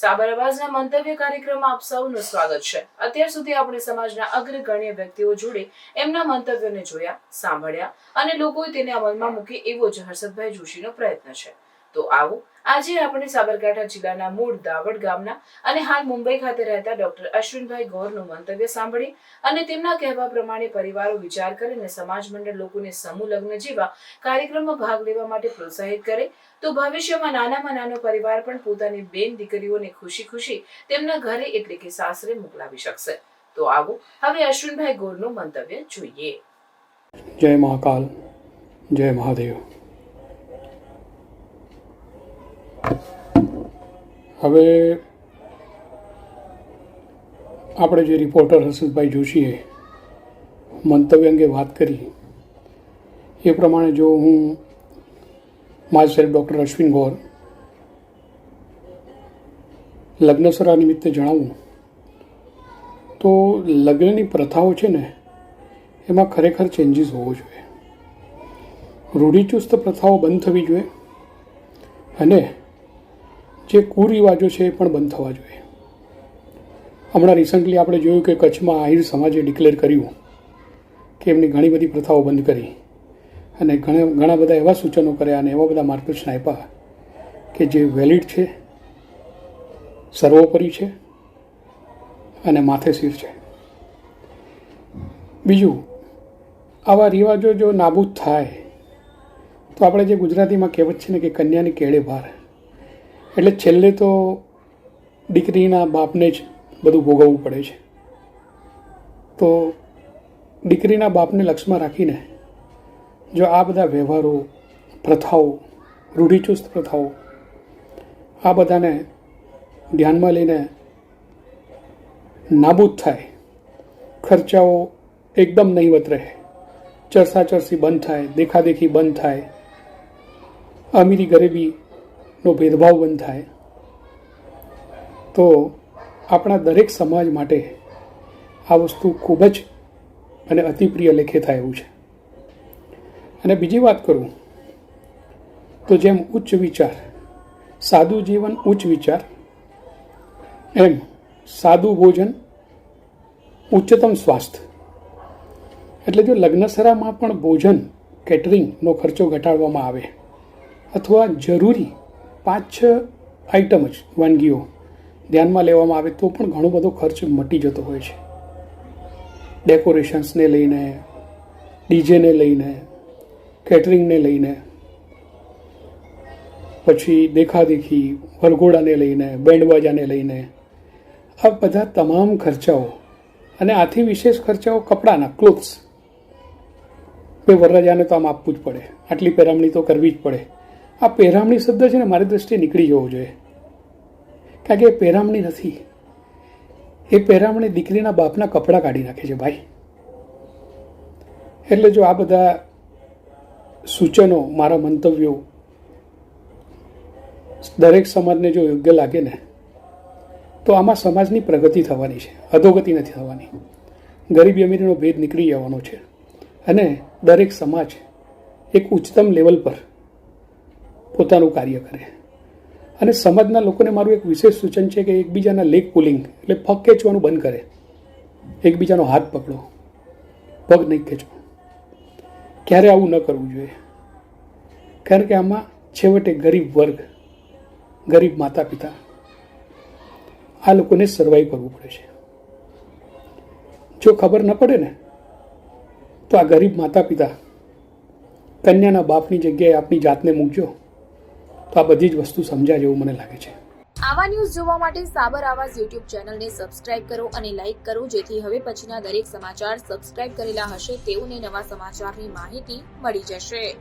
સાબર અવાજના મંતવ્ય કાર્યક્રમમાં આપ સૌનું સ્વાગત છે. અત્યાર સુધી આપણે સમાજના અગ્રગણ્ય વ્યક્તિઓ જોડે એમના મંતવ્યોને જોયા, સાંભળ્યા અને લોકોએ તેને અમલમાં મૂકે એવો જ હર્ષદભાઈ જોશીનો પ્રયત્ન છે. તો આવો. આજે આપણે સાબરકાંઠા જિલ્લાના મૂળ દાવડ ગામના અને હાલ મુંબઈ ખાતે રહેતા ડોક્ટર અશ્વિનભાઈ ગોરનું મંતવ્ય સાંભળી અને તેમના કહેવા પ્રમાણે પરિવારો વિચાર કરે અને સમાજ મંડળ લોકોને સમૂહ લગ્ન જેવા કાર્યક્રમમાં ભાગ લેવા માટે પ્રોત્સાહિત કરે તો ભવિષ્યમાં નાનામાં નાનો પરિવાર પણ પોતાની બેન દીકરીઓને ખુશી ખુશી તેમના ઘરે એટલે કે સાસરે મોકલાવી શકશે. તો આવો, હવે અશ્વિનભાઈ ગોરનું મંતવ્ય જોઈએ. જય મહાકાલ, જય મહાદેવ. હવે આપણે જે રિપોર્ટર હર્ષદભાઈ જોશીએ મંતવ્ય અંગે વાત કરી, એ પ્રમાણે જો હું myself doctor Ashwin Gor લગ્નસરા નિમિત્તે જણાવું, તો લગ્નની પ્રથાઓ છે ને, એમાં ખરેખર ચેન્જીસ હોવો જોઈએ. રૂઢિચુસ્ત પ્રથાઓ બંધ થવી જોઈએ અને જે કુરિવાજો છે એ પણ બંધ થવા જોઈએ. હમણાં રિસન્ટલી આપણે જોયું કે કચ્છમાં આહિર સમાજે ડિક્લેર કર્યું કે એમની ઘણી બધી પ્રથાઓ બંધ કરી અને ઘણા ઘણા બધા એવા સૂચનો કર્યા અને એવા બધા માર્ગદર્શન આપ્યા કે જે વેલિડ છે, સર્વોપરી છે અને માથેસીર છે. બીજું, આવા રિવાજો જો નાબૂદ થાય, તો આપણે જે ગુજરાતીમાં કહેવત છે ને કે કન્યાની કેળે ભાર એટલે છેલ્લે તો દીકરીના બાપને જ બધું ભોગવવું પડે છે. તો દીકરીના બાપને લક્ષમાં રાખીને જો આ બધા વ્યવહારો, પ્રથાઓ, રૂઢિચુસ્ત પ્રથાઓ, આ બધાને ધ્યાનમાં લઈને નાબૂદ થાય, ખર્ચાઓ એકદમ નહીવત રહે ચરસાચરસી બંધ થાય, દેખાદેખી બંધ થાય, અમીરી ગરીબીનો ભેદભાવ બંધ થાય. તો આપણા દરેક સમાજ માટે આ વસ્તુ ખૂબ જ અને અતિપ્રિય લેખે થાય એવું છે. અને બીજી વાત કરું તો જેમ ઉચ્ચ વિચાર, સાદું જીવન ઉચ્ચ વિચાર, એમ સાદું ભોજન ઉચ્ચતમ સ્વાસ્થ્ય એટલે જો લગ્નસરામાં પણ ભોજન કેટરિંગનો ખર્ચો ઘટાડવામાં આવે અથવા જરૂરી પાંચ છ આઇટમ જ વાનગીઓ ધ્યાનમાં લેવામાં આવે તો પણ ઘણો બધો ખર્ચ મટી જતો હોય છે. ડેકોરેશન્સને લઈને ડીજેને લઈને કેટરિંગને લઈને, પછી દેખાદેખી વરઘોડાને લઈને બેન્ડબાજાને લઈને, આ બધા તમામ ખર્ચાઓ અને આથી વિશેષ ખર્ચાઓ કપડાના ક્લોથ્સ કે વરરાજાને તો આમ આપવું જ પડે. આટલી પેરામણી તો કરવી જ પડે. આ પહેરામણી શબ્દ છે ને મારી દ્રષ્ટિએ નીકળી જવો જોઈએ. કારણ કે એ પહેરામણી નથી. એ પહેરામણી દીકરીના બાપના કપડાં કાઢી નાખે છે ભાઈ. એટલે જો આ બધા સૂચનો, મારા મંતવ્યો દરેક સમાજને જો યોગ્ય લાગે ને, તો આમાં સમાજની પ્રગતિ થવાની છે. અધોગતિ નથી થવાની. ગરીબી અમીરીનો ભેદ નીકળી જવાનો છે. અને દરેક સમાજ એક ઉચ્ચતમ લેવલ પર પોતાનું કાર્ય કરે. અને સમાજના લોકોને મારું એક વિશેષ સૂચન છે કે એકબીજાના લેગ પુલિંગ એટલે પગ ખેંચવાનું બંધ કરે. એકબીજાનો હાથ પકડો. પગ નહીં ખેંચો. ક્યારે આવું ન કરવું જોઈએ? કારણ કે આમાં છેવટે ગરીબ વર્ગ, ગરીબ માતા પિતા આ લોકોને સર્વાઈવ કરવું પડે છે. જો ખબર ન પડે ને, તો આ ગરીબ માતા પિતા કન્યાના બાપની જગ્યાએ આપની જાતને મૂકજો. તો આ બધી જ વસ્તુ સમજાય એવું મને લાગે છે. આવા ન્યૂઝ જોવા માટે સાબર આવાજ યુટ્યુબ ચેનલને સબસ્ક્રાઇબ કરો અને લાઇક કરો, જેથી હવે પછીના દરેક સમાચાર સબસ્ક્રાઇબ કરેલા હશે તેઓને નવા સમાચારની માહિતી મળી જશે.